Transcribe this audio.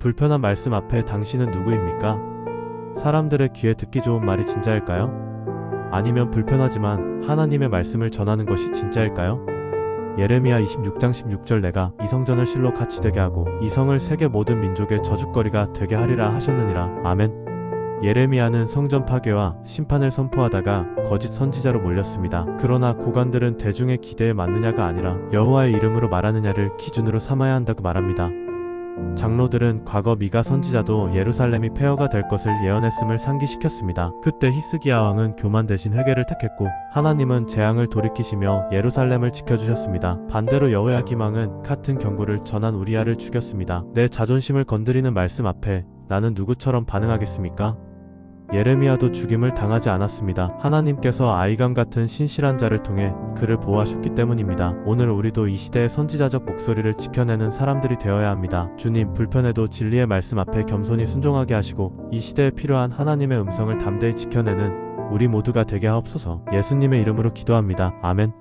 불편한 말씀 앞에 당신은 누구입니까? 사람들의 귀에 듣기 좋은 말이 진짜일까요? 아니면 불편하지만 하나님의 말씀을 전하는 것이 진짜일까요? 예레미야 26장 16절 내가 이성전을 실로 같이 되게 하고 이성을 세계 모든 민족의 저주거리가 되게 하리라 하셨느니라. 아멘. 예레미야는 성전 파괴와 심판을 선포하다가 거짓 선지자로 몰렸습니다. 그러나 고관들은 대중의 기대에 맞느냐가 아니라 여호와의 이름으로 말하느냐를 기준으로 삼아야 한다고 말합니다. 장로들은 과거 미가 선지자도 예루살렘이 폐허가 될 것을 예언했음을 상기시켰습니다. 그때 히스기야 왕은 교만 대신 회개를 택했고 하나님은 재앙을 돌이키시며 예루살렘을 지켜주셨습니다. 반대로 여호야김 왕은 같은 경고를 전한 우리아를 죽였습니다. 내 자존심을 건드리는 말씀 앞에 나는 누구처럼 반응하겠습니까? 예레미야도 죽임을 당하지 않았습니다. 하나님께서 아이감 같은 신실한 자를 통해 그를 보호하셨기 때문입니다. 오늘 우리도 이 시대의 선지자적 목소리를 지켜내는 사람들이 되어야 합니다. 주님, 불편해도 진리의 말씀 앞에 겸손히 순종하게 하시고 이 시대에 필요한 하나님의 음성을 담대히 지켜내는 우리 모두가 되게 하옵소서. 예수님의 이름으로 기도합니다. 아멘.